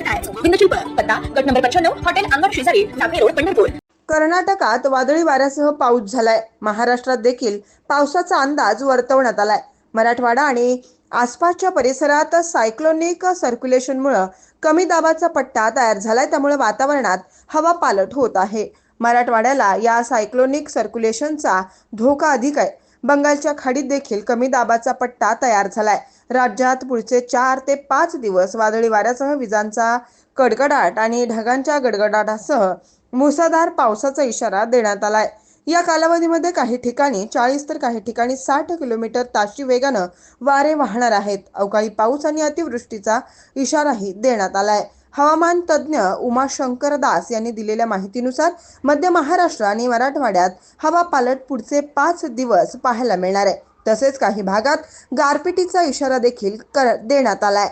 करताय गोविंद शिल्प पत्ता गट नंबर पंच्याण्णव हॉटेल अंगण शेजारी टाकळी रोड पंढरपूर कर्नाटकात वादळी वाऱ्यासह पाऊस झालाय. महाराष्ट्रात देखील पावसाचा अंदाज वर्तवण्यात आलाय. मराठवाडा आणि आसपासच्या परिसरात सायक्लोनिक सर्क्युलेशनमुळं कमी दाबाचा पट्टा तयार झालाय. त्यामुळे वातावरणात हवा पालट होत आहे. मराठवाड्याला या सायक्लोनिक सर्क्युलेशनचा धोका अधिक आहे. बंगालच्या खाडीत देखील कमी दाबाचा पट्टा तयार झालाय. राज्यात पुढचे चार ते पाच दिवस वादळी वाऱ्यासह विजांचा कडकडाट आणि ढगांच्या गडगडाटासह मुसळधार पावसाचा इशारा देण्यात आलाय. या कालावधीमध्ये काही ठिकाणी चाळीस तर काही ठिकाणी साठ किलोमीटर ताशी वेगानं वारे वाहणार आहेत. अवकाळी पाऊस आणि अतिवृष्टीचा इशाराही देण्यात आलाय. हवामान तज्ज्ञ उमाशंकर दास यांनी दिलेल्या माहितीनुसार मध्य महाराष्ट्र आणि मराठवाड्यात हवा पालट पुढचे पाच दिवस पाहायला मिळणार आहे. तसेच काही भागात गारपिटीचा इशारा देखील कर देण्यात आलाय.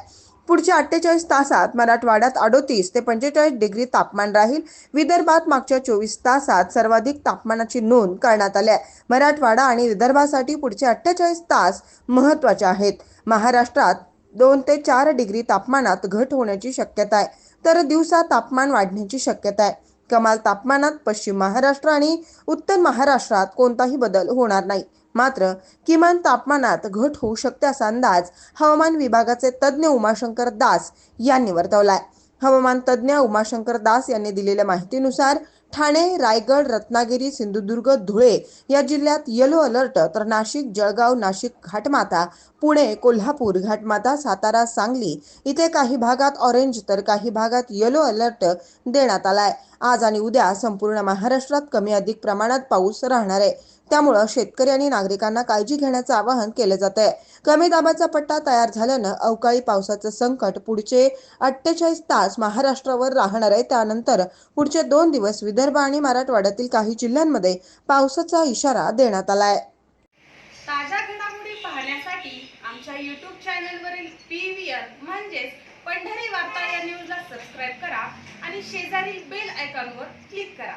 पुढच्या अठ्ठेचाळीस तासात मराठवाड्यात अडोतीस ते पंचेचाळीस डिग्री तापमान राहील. विदर्भात मागच्या चोवीस तासात सर्वाधिक तापमानाची नोंद करण्यात आली आहे. मराठवाडा आणि विदर्भासाठी पुढचे अठ्ठेचाळीस तास महत्त्वाचे आहेत. महाराष्ट्रात दोन ते चार डिग्री तापमानात घट होण्याची शक्यता आहे. तर दिवसा तापमान वाढण्याची शक्यता आहे. कमाल तापमानात पश्चिम महाराष्ट्र आणि उत्तर महाराष्ट्रात कोणताही बदल होणार नाही. मात्र किमान तापमानात घट होऊ शकते असा अंदाज हवामान विभागाचे तज्ज्ञ उमाशंकर दास यांनी वर्तवलाय हवामान तज्ज्ञ उमाशंकर दास यांनी दिलेल्या माहितीनुसार ठाणे रायगड रत्नागिरी सिंधुदुर्ग धुळे या जिल्ह्यात येलो अलर्ट तर नाशिक जळगाव नाशिक घाटमाता पुणे कोल्हापूर घाटमाता सातारा सांगली इथे काही भागात ऑरेंज तर काही भागात येलो अलर्ट देण्यात आलाय. आज आणि उद्या संपूर्ण महाराष्ट्रात कमी अधिक प्रमाणात पाऊस राहणार आहे. त्यामुळं शेतकरी आणि नागरिकांना काळजी घेण्याचं आवाहन केलं जात आहे कमी दाबाचा पट्टा तयार झाल्यानं अवकाळी पावसाचं संकट पुढचे अठ्ठेचाळीस तास महाराष्ट्रावर राहणार आहे. त्यानंतर पुढचे दोन दिवस विदर्भ आणि मराठवाड्यातील काही जिल्ह्यांमध्ये पावसाचा इशारा देण्यात आलाय. ताज्या घडामोडी पाहण्यासाठी आमच्या यूट्यूब चॅनलवरील पी व्ही म्हणजेच पंढरी वार्ता या न्यूजला सबस्क्राईब करा आणि शेजारील बेल आयकॉनवर क्लिक करा.